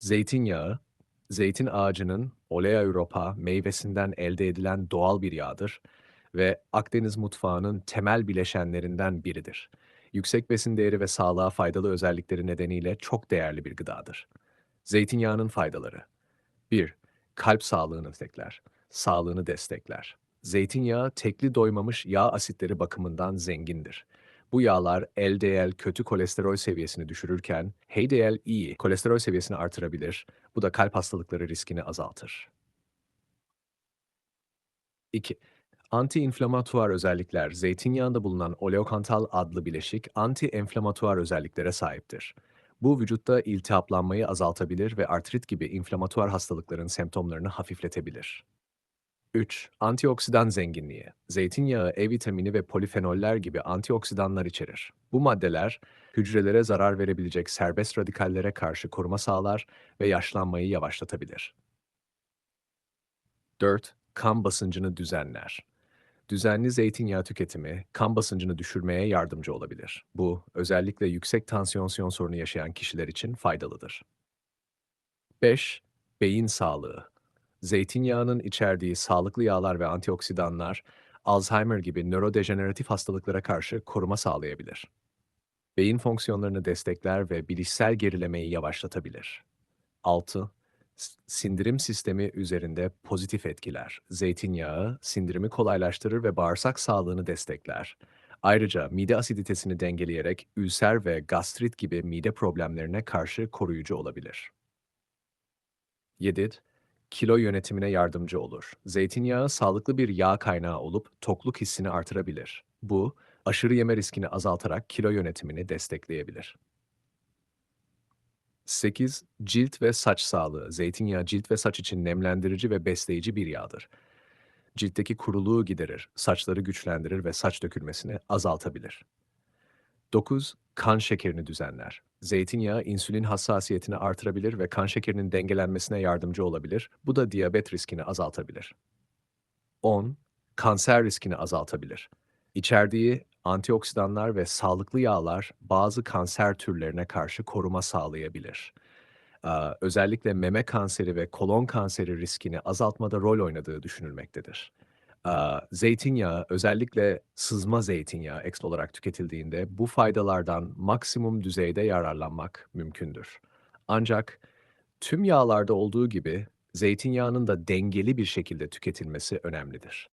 Zeytinyağı, zeytin ağacının Olea Europa meyvesinden elde edilen doğal bir yağdır ve Akdeniz mutfağının temel bileşenlerinden biridir. Yüksek besin değeri ve sağlığa faydalı özellikleri nedeniyle çok değerli bir gıdadır. Zeytinyağının faydaları 1. Kalp sağlığını destekler, sağlığını destekler. Zeytinyağı tekli doymamış yağ asitleri bakımından zengindir. Bu yağlar LDL kötü kolesterol seviyesini düşürürken HDL iyi kolesterol seviyesini artırabilir. Bu da kalp hastalıkları riskini azaltır. 2. Anti-inflamatuar özellikler zeytinyağında bulunan oleokantal adlı bileşik anti-enflamatuar özelliklere sahiptir. Bu vücutta iltihaplanmayı azaltabilir ve artrit gibi inflamatuar hastalıkların semptomlarını hafifletebilir. 3. Antioksidan zenginliği. Zeytinyağı, E vitamini ve polifenoller gibi antioksidanlar içerir. Bu maddeler hücrelere zarar verebilecek serbest radikallere karşı koruma sağlar ve yaşlanmayı yavaşlatabilir. 4. Kan basıncını düzenler. Düzenli zeytinyağı tüketimi kan basıncını düşürmeye yardımcı olabilir. Bu özellikle yüksek tansiyon sorunu yaşayan kişiler için faydalıdır. 5. Beyin sağlığı. Zeytinyağının içerdiği sağlıklı yağlar ve antioksidanlar Alzheimer gibi nörodejeneratif hastalıklara karşı koruma sağlayabilir. Beyin fonksiyonlarını destekler ve bilişsel gerilemeyi yavaşlatabilir. 6. S- Sindirim sistemi üzerinde pozitif etkiler. Zeytinyağı sindirimi kolaylaştırır ve bağırsak sağlığını destekler. Ayrıca mide asiditesini dengeleyerek ülser ve gastrit gibi mide problemlerine karşı koruyucu olabilir. 7. Kilo yönetimine yardımcı olur. Zeytinyağı sağlıklı bir yağ kaynağı olup tokluk hissini artırabilir. Bu, aşırı yeme riskini azaltarak kilo yönetimini destekleyebilir. 8. Cilt ve saç sağlığı. Zeytinyağı cilt ve saç için nemlendirici ve besleyici bir yağdır. Ciltteki kuruluğu giderir, saçları güçlendirir ve saç dökülmesini azaltabilir. 9. Kan şekerini düzenler. Zeytinyağı insülin hassasiyetini artırabilir ve kan şekerinin dengelenmesine yardımcı olabilir. Bu da diyabet riskini azaltabilir. 10. Kanser riskini azaltabilir. İçerdiği antioksidanlar ve sağlıklı yağlar bazı kanser türlerine karşı koruma sağlayabilir. Ee, özellikle meme kanseri ve kolon kanseri riskini azaltmada rol oynadığı düşünülmektedir. Zeytinyağı, özellikle sızma zeytinyağı ekstra olarak tüketildiğinde bu faydalardan maksimum düzeyde yararlanmak mümkündür. Ancak tüm yağlarda olduğu gibi zeytinyağının da dengeli bir şekilde tüketilmesi önemlidir.